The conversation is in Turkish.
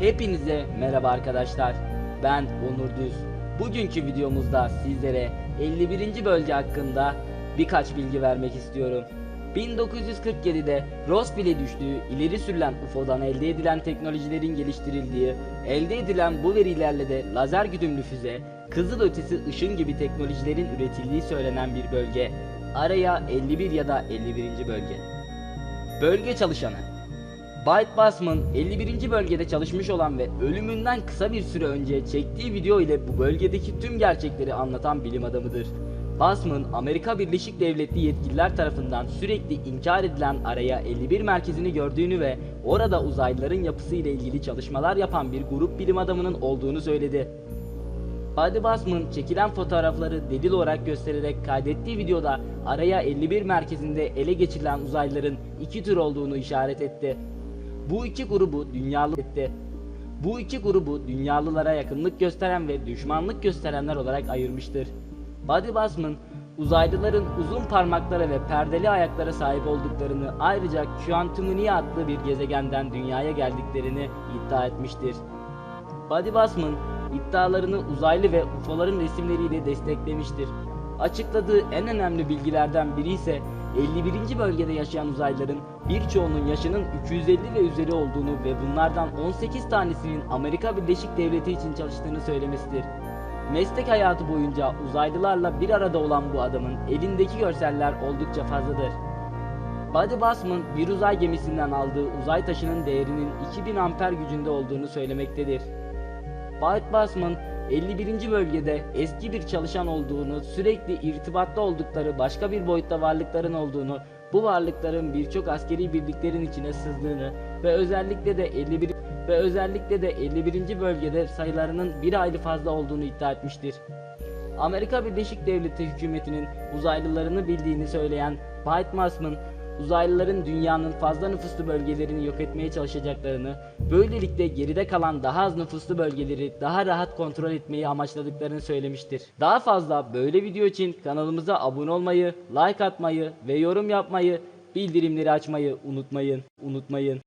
Hepinize merhaba arkadaşlar. Ben Onur Düz. Bugünkü videomuzda sizlere 51. bölge hakkında birkaç bilgi vermek istiyorum. 1947'de Roswell'e düştüğü ileri sürülen UFO'dan elde edilen teknolojilerin geliştirildiği, elde edilen bu verilerle de lazer güdümlü füze, kızıl ötesi ışın gibi teknolojilerin üretildiği söylenen bir bölge. Araya 51 ya da 51. bölge. Bölge çalışanı Byte Basman 51. bölgede çalışmış olan ve ölümünden kısa bir süre önce çektiği video ile bu bölgedeki tüm gerçekleri anlatan bilim adamıdır. Basman, Amerika Birleşik Devletleri yetkililer tarafından sürekli inkar edilen araya 51 merkezini gördüğünü ve orada uzaylıların yapısı ile ilgili çalışmalar yapan bir grup bilim adamının olduğunu söyledi. Buddy Basman çekilen fotoğrafları delil olarak göstererek kaydettiği videoda araya 51 merkezinde ele geçirilen uzaylıların iki tür olduğunu işaret etti. Bu iki grubu dünyalı etti. Bu iki grubu dünyalılara yakınlık gösteren ve düşmanlık gösterenler olarak ayırmıştır. Buddy Basman, uzaylıların uzun parmaklara ve perdeli ayaklara sahip olduklarını ayrıca Quantumania adlı bir gezegenden dünyaya geldiklerini iddia etmiştir. Buddy Basman iddialarını uzaylı ve UFO'ların resimleriyle desteklemiştir. Açıkladığı en önemli bilgilerden biri ise 51. bölgede yaşayan uzaylıların birçoğunun yaşının 250 ve üzeri olduğunu ve bunlardan 18 tanesinin Amerika Birleşik Devleti için çalıştığını söylemesidir. Meslek hayatı boyunca uzaylılarla bir arada olan bu adamın elindeki görseller oldukça fazladır. Buddy Basman bir uzay gemisinden aldığı uzay taşının değerinin 2000 amper gücünde olduğunu söylemektedir. Byte Basman 51. bölgede eski bir çalışan olduğunu, sürekli irtibatta oldukları başka bir boyutta varlıkların olduğunu, bu varlıkların birçok askeri birliklerin içine sızdığını ve özellikle de 51 ve özellikle de 51. bölgede sayılarının bir aylı fazla olduğunu iddia etmiştir. Amerika Birleşik Devletleri hükümetinin uzaylılarını bildiğini söyleyen Byte Basman, uzaylıların dünyanın fazla nüfuslu bölgelerini yok etmeye çalışacaklarını, böylelikle geride kalan daha az nüfuslu bölgeleri daha rahat kontrol etmeyi amaçladıklarını söylemiştir. Daha fazla böyle video için kanalımıza abone olmayı, like atmayı ve yorum yapmayı, bildirimleri açmayı unutmayın, unutmayın.